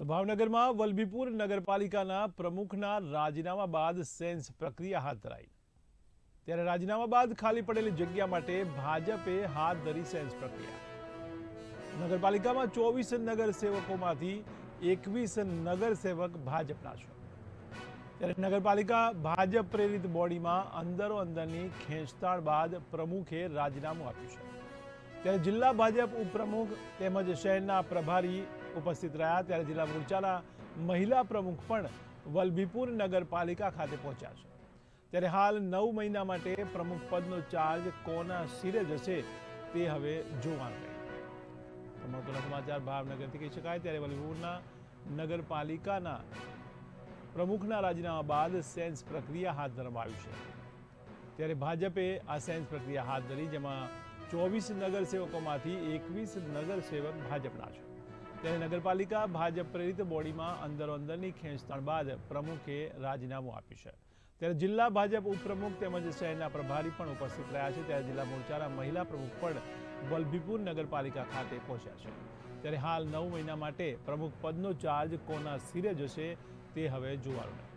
તો ભાવનગરમાં વલભીપુર નગરપાલિકાના પ્રમુખના રાજીનામા બાદ સેન્સ પ્રક્રિયા હાથ ધરાઈ. ત્યારે રાજીનામા બાદ ખાલી પડેલી જગ્યા માટે ભાજપે હાથ ધરી સેન્સ પ્રક્રિયા. નગરપાલિકામાં ચોવીસ નગરસેવકોમાંથી એકવીસ નગરસેવક ભાજપના છે. ત્યારે નગરપાલિકા ભાજપ પ્રેરિત બોડીમાં અંદરો અંદરની ખેંચતાણ બાદ પ્રમુખે રાજીનામું આપ્યું છે. ત્યારે જિલ્લા ભાજપ ઉપપ્રમુખ તેમજ શહેરના પ્રભારી ઉપસ્થિત રહ્યા ત્યારે જિલ્લા મોરચાના મહિલા પ્રમુખ પણ વલભીપુર નગરપાલિકા ખાતે પહોંચ્યા છે. ત્યારે હાલ નવ મહિના માટે પ્રમુખ પદનો ચાર્જ કોના શિરે જશે તે હવે જોવાનું મહત્વના સમાચાર ભાવનગરથી કહી શકાય. ત્યારે વલભીપુરના નગરપાલિકાના પ્રમુખના રાજીનામા બાદ સેન્સ પ્રક્રિયા હાથ ધરવામાં આવી છે. ત્યારે ભાજપે આ સેન્સ પ્રક્રિયા હાથ ધરી, જેમાં ચોવીસ નગરસેવકોમાંથી એકવીસ નગરસેવક ભાજપના છે. ત્યારે નગરપાલિકા ભાજપ પ્રેરિત બોડીમાં અંદરો અંદરની ખેંચતાણ બાદ પ્રમુખે રાજીનામું આપ્યું છે. ત્યારે જિલ્લા ભાજપ ઉપપ્રમુખ તેમજ શહેરના પ્રભારી પણ ઉપસ્થિત રહ્યા છે. ત્યારે જિલ્લા મોરચાના મહિલા પ્રમુખ પણ વલભીપુર નગરપાલિકા ખાતે પહોંચ્યા છે. ત્યારે હાલ નવ મહિના માટે પ્રમુખ પદનો ચાર્જ કોના સિરે જશે તે હવે જોવાનું